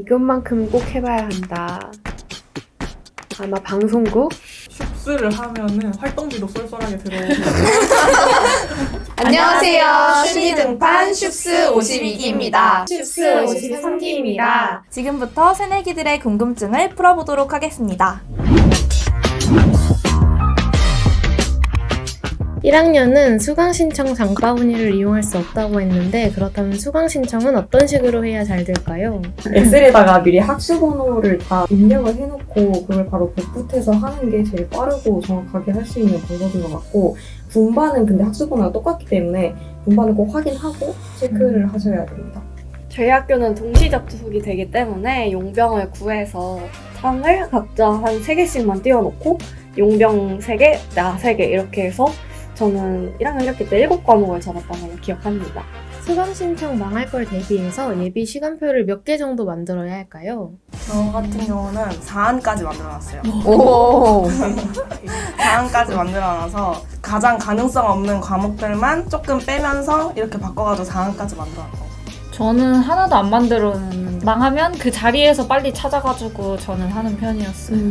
이것만큼 꼭 해봐야 한다. 아마 방송국? 슈스를 하면은 활동비도 쏠쏠하게 들어오고 안녕하세요. 슈니 등판 슈스 52기입니다. 슈스 53기입니다. 지금부터 새내기들의 궁금증을 풀어보도록 하겠습니다. 1학년은 수강 신청 장바구니를 이용할 수 없다고 했는데 그렇다면 수강 신청은 어떤 식으로 해야 잘 될까요? 엑셀에다가 미리 학수번호를 다 입력을 해놓고 그걸 바로 복붙해서 하는 게 제일 빠르고 정확하게 할 수 있는 방법인 것 같고 분반은 근데 학수번호가 똑같기 때문에 분반은 꼭 확인하고 체크를 하셔야 됩니다. 저희 학교는 동시 접수석이 되기 때문에 용병을 구해서 상을 각자 한 3개씩만 띄워놓고 용병 3개, 나 3개 이렇게 해서 저는 1학년 1학기 때 7과목을 잡았던 걸로 기억합니다. 수강 신청 망할 걸 대비해서 예비 시간표를 몇 개 정도 만들어야 할까요? 저 같은 경우는 4안까지 만들어놨어요. 오. 4안까지 만들어놔서 가장 가능성 없는 과목들만 조금 빼면서 이렇게 바꿔가지고 4안까지 만들어놨고 저는 하나도 안 만들어는 망하면 그 자리에서 빨리 찾아가지고 저는 하는 편이었어요.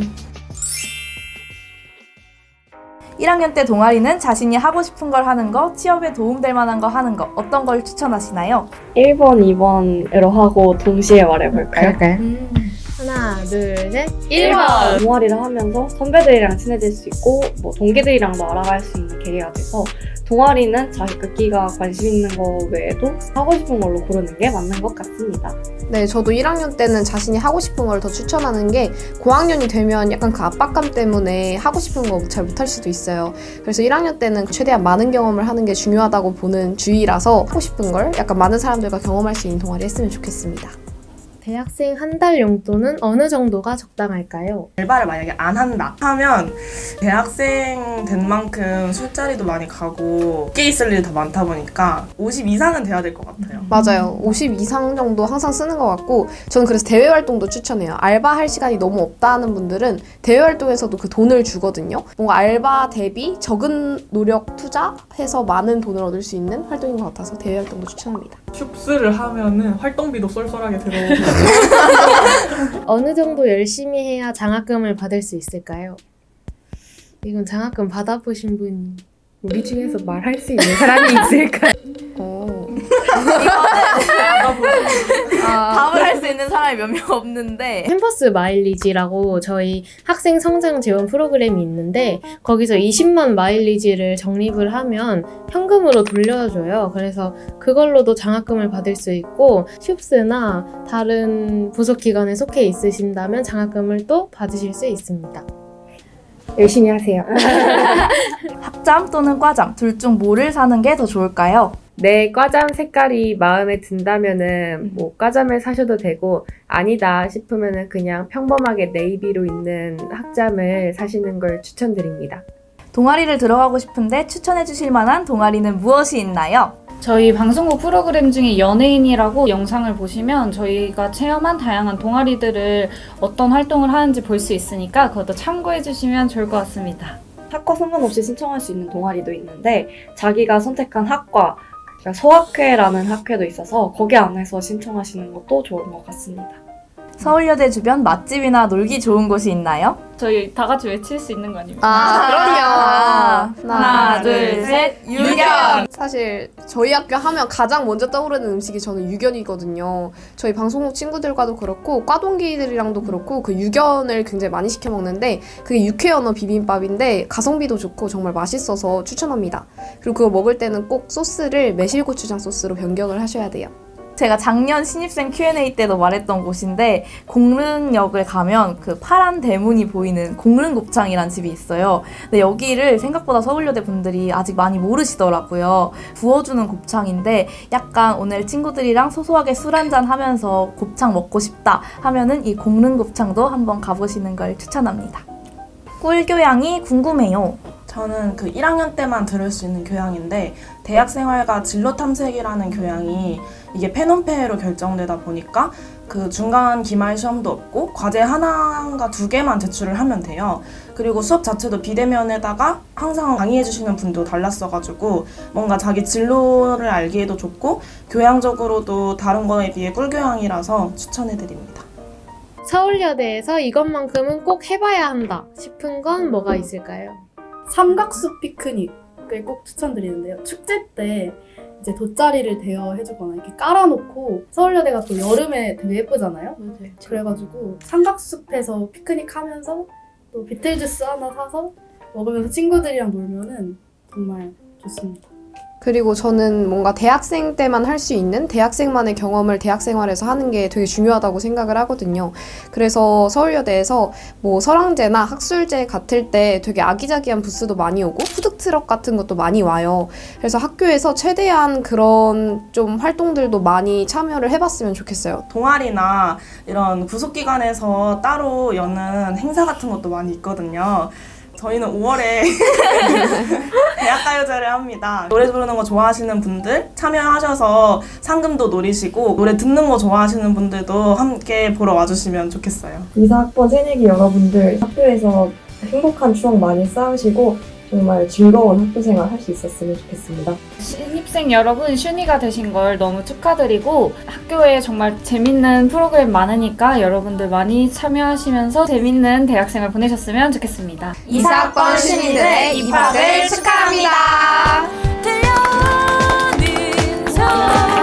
1학년 때 동아리는 자신이 하고 싶은 걸 하는 거, 취업에 도움될 만한 거 하는 거, 어떤 걸 추천하시나요? 1번, 2번으로 하고 동시에 말해볼까요? 하나, 둘, 셋. 1번! 동아리를 하면서 선배들이랑 친해질 수 있고 뭐 동기들이랑도 알아갈 수 있는 계기가 돼서 동아리는 자기 극기가 관심 있는 거 외에도 하고 싶은 걸로 고르는 게 맞는 것 같습니다. 네, 저도 1학년 때는 자신이 하고 싶은 걸 더 추천하는 게 고학년이 되면 약간 그 압박감 때문에 하고 싶은 거 잘 못할 수도 있어요. 그래서 1학년 때는 최대한 많은 경험을 하는 게 중요하다고 보는 주의라서 하고 싶은 걸 약간 많은 사람들과 경험할 수 있는 동아리 했으면 좋겠습니다. 대학생 한 달 용돈은 어느 정도가 적당할까요? 알바를 만약에 안 한다 하면 대학생 된 만큼 술자리도 많이 가고 깨 있을 일이 더 많다 보니까 50 이상은 돼야 될 것 같아요. 맞아요. 50 이상 정도 항상 쓰는 것 같고 저는 그래서 대외 활동도 추천해요. 알바할 시간이 너무 없다는 분들은 대외 활동에서도 그 돈을 주거든요. 뭔가 알바 대비 적은 노력 투자해서 많은 돈을 얻을 수 있는 활동인 것 같아서 대외 활동도 추천합니다. 슈스를 하면은 활동비도 쏠쏠하게 들어오고 어느 정도 열심히 해야 장학금을 받을 수 있을까요? 이건 장학금 받아보신 분 우리 중에서 말할 수 있는 사람이 있을까요? 어. 답을 할수 있는 사람이 몇 명 없는데 캠퍼스 마일리지라고 저희 학생 성장 지원 프로그램이 있는데 거기서 20만 마일리지를 적립을 하면 현금으로 돌려줘요. 그래서 그걸로도 장학금을 받을 수 있고 슈프스나 다른 부속 기관에 속해 있으신다면 장학금을 또 받으실 수 있습니다. 열심히 하세요. 학점 또는 과점 둘중 뭐를 사는 게 더 좋을까요? 내 과잠 색깔이 마음에 든다면은 뭐 과잠을 사셔도 되고 아니다 싶으면은 그냥 평범하게 네이비로 있는 학잠을 사시는 걸 추천드립니다. 동아리를 들어가고 싶은데 추천해 주실 만한 동아리는 무엇이 있나요? 저희 방송국 프로그램 중에 연예인이라고 영상을 보시면 저희가 체험한 다양한 동아리들을 어떤 활동을 하는지 볼 수 있으니까 그것도 참고해 주시면 좋을 것 같습니다. 학과 상관없이 신청할 수 있는 동아리도 있는데 자기가 선택한 학과 그러니까 소학회라는 학회도 있어서 거기 안에서 신청하시는 것도 좋은 것 같습니다. 서울여대 주변 맛집이나 놀기 좋은 곳이 있나요? 저희 다 같이 외칠 수 있는 거 아닙니까? 아, 그럼요. 하나, 둘, 셋, 유견! 사실 저희 학교 하면 가장 먼저 떠오르는 음식이 저는 유견이거든요. 저희 방송국 친구들과도 그렇고 과 동기들이랑도 그렇고 그 유견을 굉장히 많이 시켜 먹는데 그게 육회 연어 비빔밥인데 가성비도 좋고 정말 맛있어서 추천합니다. 그리고 그거 먹을 때는 꼭 소스를 매실고추장 소스로 변경을 하셔야 돼요. 제가 작년 신입생 Q&A 때도 말했던 곳인데 공릉역을 가면 그 파란 대문이 보이는 공릉곱창이라는 집이 있어요. 근데 여기를 생각보다 서울여대 분들이 아직 많이 모르시더라고요. 구워주는 곱창인데 약간 오늘 친구들이랑 소소하게 술 한잔 하면서 곱창 먹고 싶다 하면은 이 공릉곱창도 한번 가보시는 걸 추천합니다. 꿀교양이 궁금해요. 저는 그 1학년 때만 들을 수 있는 교양인데 대학생활과 진로 탐색이라는 교양이 이게 페논페로 결정되다 보니까 그 중간 기말 시험도 없고 과제 하나인가 두 개만 제출을 하면 돼요. 그리고 수업 자체도 비대면에다가 항상 강의해 주시는 분도 달랐어가지고 뭔가 자기 진로를 알기에도 좋고 교양적으로도 다른 거에 비해 꿀교양이라서 추천해 드립니다. 서울여대에서 이것만큼은 꼭 해봐야 한다 싶은 건 뭐가 있을까요? 삼각숲 피크닉을 꼭 추천드리는데요. 축제 때 이제 돗자리를 대여 해주거나 이렇게 깔아놓고 서울여대가 또 여름에 되게 예쁘잖아요. 맞아요. 그래가지고 삼각숲에서 피크닉 하면서 또 비틀주스 하나 사서 먹으면서 친구들이랑 놀면은 정말 좋습니다. 그리고 저는 뭔가 대학생 때만 할 수 있는 대학생만의 경험을 대학 생활에서 하는 게 되게 중요하다고 생각을 하거든요. 그래서 서울여대에서 뭐 설왕제나 학술제 같을 때 되게 아기자기한 부스도 많이 오고 푸드트럭 같은 것도 많이 와요. 그래서 학교에서 최대한 그런 좀 활동들도 많이 참여를 해봤으면 좋겠어요. 동아리나 이런 부속기관에서 따로 여는 행사 같은 것도 많이 있거든요. 저희는 5월에 대학가요제를 합니다. 노래 부르는 거 좋아하시는 분들 참여하셔서 상금도 노리시고 노래 듣는 거 좋아하시는 분들도 함께 보러 와주시면 좋겠어요. 이사학번 새내기 여러분들 학교에서 행복한 추억 많이 쌓으시고 정말 즐거운 학교생활 할 수 있었으면 좋겠습니다. 신입생 여러분 슈니가 되신 걸 너무 축하드리고 학교에 정말 재밌는 프로그램 많으니까 여러분들 많이 참여하시면서 재밌는 대학생활 보내셨으면 좋겠습니다. 이사학번 슈니들의 입학을 축하합니다. 들려는 소